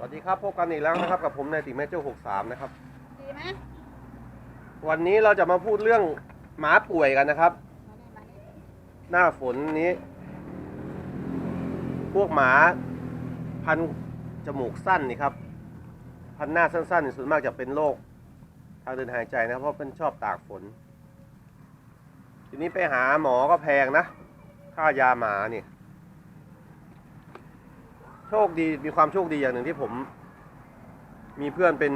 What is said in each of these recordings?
สวัสดีครับพบกันอีกแล้วนะครับกับผมนายติแมเจ้าหกสามนะครับ ดีไหมวันนี้เราจะมาพูดเรื่องหมาป่วยกันนะครับมานี่มานี่หน้าฝนนี้ พวกหมาพันจมูกสั้นนี่ครับ พันหน้าสั้นๆนี่ส่วนมากจะเป็นโรคทางเดินหายใจนะครับเพราะเป็นชอบตากฝน ทีนี้ไปหาหมอก็แพงนะ ค่ายาหมาเนี่ย โชคดีมีความโชคดีอย่างหนึ่งที่ผม มีเพื่อนเป็น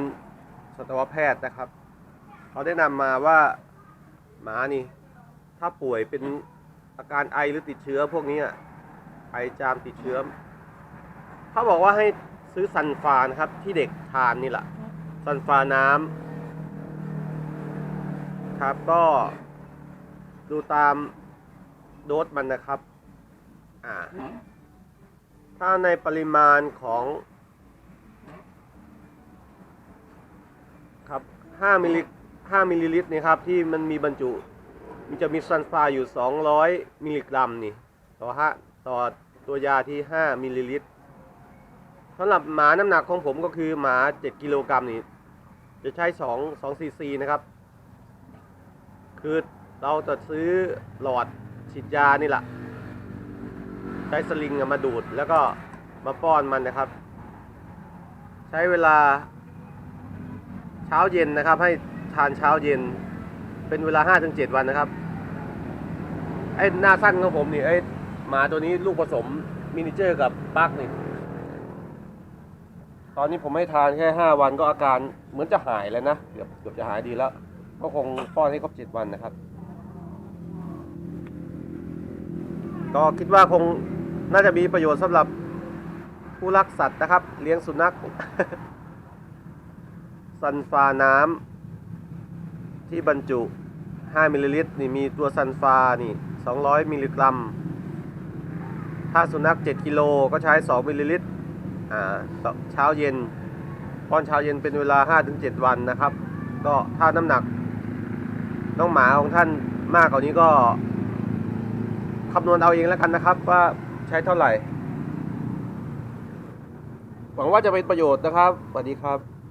สัตวแพทย์นะครับ เขาได้นำมาว่าหมานี่ ถ้าป่วยเป็นอาการไอหรือติดเชื้อพวกนี้ไอจามติดเชื้อเขาบอกว่าให้ซื้อซันฟานะครับ ที่เด็กทานนี่แหละซันฟาน้ำครับก็ดูตามโดสมันนะครับ อ่า ถ้าในปริมาณของครับ5มิลลิ5มิลลิลิตรนี่ครับที่มันมีบรรจุ มันจะมีซันฟาอยู่ 200 มิลลิกรัมนี่ต่อห้าต่อตัวยาที่ 5มิลลิลิตรสำหรับหมาน้ำหนักของผมก็คือหมา 7 กิโลกรัมนี่จะใช้ 2 2ซีซีนะครับ คือเราจะซื้อหลอดฉีดยานี่แหละ ช้สลิงมาดูดแล้วก็มาป้อนมันนะครับ ใช้เวลาเช้าเย็นนะครับ ให้ทานเช้าเย็น เป็นเวลา5-7วันนะครับไอ้หน้าสั้นของผมนี่ไอ้หมาตัวนี้ลูกผสมมินิเจอร์กับปักนี่ตอนนี้ผมให้ทานแค่5วันก็อาการเหมือนจะหายแล้วนะเกือบเกือบจะหายดีแล้ว ก็คงป้อนให้ครบ7วันนะครับ ก็คิดว่าคง น่าจะมีประโยชน์สำหรับผู้รักสัตว์นะครับ เลี้ยงสุนัข ซันฟาน้ำที่บรรจุ 5มิลลิลิตรนี่มีตัวซันฟานี่ 200 มิลลิกรัม ถ้าสุนัข 7 กิโลก็ใช้ 2 มิลลิลิตรอ่าเช้าเย็นป้อนเช้าเย็นเป็นเวลา 5-7 วันนะครับ ก็ถ้าน้ำหนักน้องหมาของท่านมากกว่านี้ก็คำนวณเอาเองแล้วกันนะครับว่า ช้เท่าไหร่ หวังว่าจะเป็นประโยชน์นะครับ สวัสดีครับ